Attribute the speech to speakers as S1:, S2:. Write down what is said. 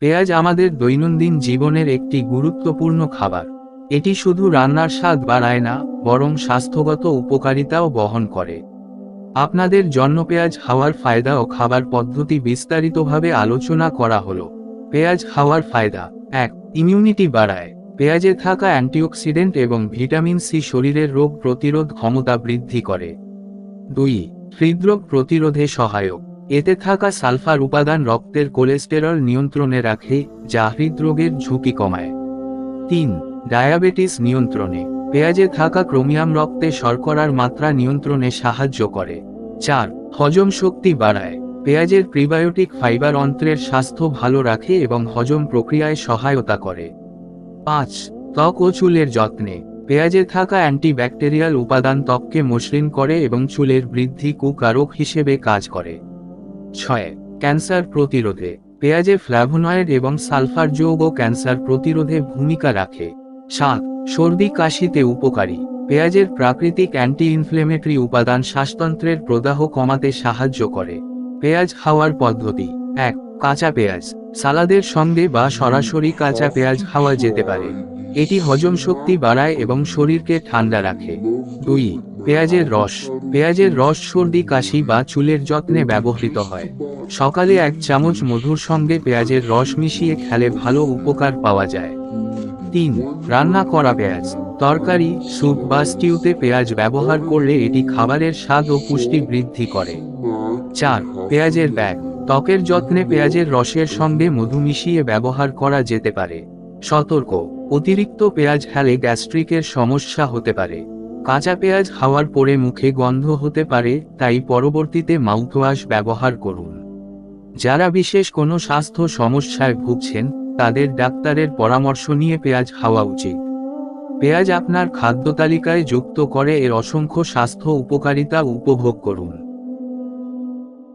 S1: পেঁয়াজ আমাদের দৈনন্দিন জীবনের একটি গুরুত্বপূর্ণ খাবার। এটি শুধু রান্নার স্বাদ বাড়ায় না, বরং স্বাস্থ্যগত উপকারিতাও বহন করে। আপনাদের জন্য পেঁয়াজ খাওয়ার ফায়দা ও খাবার পদ্ধতি বিস্তারিতভাবে আলোচনা করা হলো। পেঁয়াজ খাওয়ার ফায়দা। এক ইমিউনিটি বাড়ায়। পেঁয়াজে থাকা অ্যান্টিঅক্সিডেন্ট এবং ভিটামিন সি শরীরের রোগ প্রতিরোধ ক্ষমতা বৃদ্ধি করে। দুই, হৃদরোগ প্রতিরোধে সহায়ক। এতে থাকা সালফার উপাদান রক্তের কোলেস্টেরল নিয়ন্ত্রণে রাখে, যা হৃদরোগের ঝুঁকি কমায়। তিন, ডায়াবেটিস নিয়ন্ত্রণে। পেঁয়াজে থাকা ক্রোমিয়াম রক্তে শর্করার মাত্রা নিয়ন্ত্রণে সাহায্য করে। চার, হজম শক্তি বাড়ায়। পেঁয়াজের প্রিবায়োটিক ফাইবার অন্ত্রের স্বাস্থ্য ভালো রাখে এবং হজম প্রক্রিয়ায় সহায়তা করে। পাঁচ, ত্বক ও চুলের যত্নে। পেঁয়াজে থাকা অ্যান্টিব্যাকটেরিয়াল উপাদান ত্বককে মসৃণ করে এবং চুলের বৃদ্ধি কুকারক হিসেবে কাজ করে। ছয়, ক্যান্সার প্রতিরোধে, পেঁয়াজে ফ্ল্যাভোনয়েড এবং সালফার যৌগ ক্যান্সার প্রতিরোধে ভূমিকা রাখে। সাত, সর্দি কাশিতে উপকারী, পেঁয়াজের প্রাকৃতিক অ্যান্টি ইনফ্লেমেটরি উপাদান শ্বাসতন্ত্রের প্রদাহ কমাতে সাহায্য করে। পেঁয়াজ খাওয়ার পদ্ধতি, এক, কাঁচা পেঁয়াজ, সালাদের সঙ্গে বা সরাসরি কাঁচা পেঁয়াজ খাওয়া যেতে পারে। এটি হজম শক্তি বাড়ায় এবং শরীরকে ঠান্ডা রাখে। দুই, পেঁয়াজের রস। পেঁয়াজের রস সর্দি, কাশি বা চুলের যত্নে ব্যবহৃত হয়। সকালে এক চামচ মধুর সঙ্গে পেঁয়াজের রস মিশিয়ে খেলে ভালো উপকার পাওয়া যায়। তিন, রান্না করা পেঁয়াজ। তরকারি, স্যুপ বা স্টিউতে পেঁয়াজ ব্যবহার করলে এটি খাবারের স্বাদ ও পুষ্টি বৃদ্ধি করে। চার, পেঁয়াজের ব্যাগ। ত্বকের যত্নে পেঁয়াজের রসের সঙ্গে মধু মিশিয়ে ব্যবহার করা যেতে পারে। সতর্ক, অতিরিক্ত পেঁয়াজ খেলে গ্যাস্ট্রিকের সমস্যা হতে পারে। কাঁচা পেঁয়াজ খাওয়ার পরে মুখে গন্ধ হতে পারে, তাই পরবর্তীতে মাউথওয়াশ ব্যবহার করুন। যারা বিশেষ কোনো স্বাস্থ্য সমস্যায় ভুগছেন, তাদের ডাক্তারের পরামর্শ নিয়ে পেঁয়াজ খাওয়া উচিত। পেঁয়াজ আপনার খাদ্য তালিকায় যুক্ত করে এর অসংখ্য স্বাস্থ্য উপকারিতা উপভোগ করুন।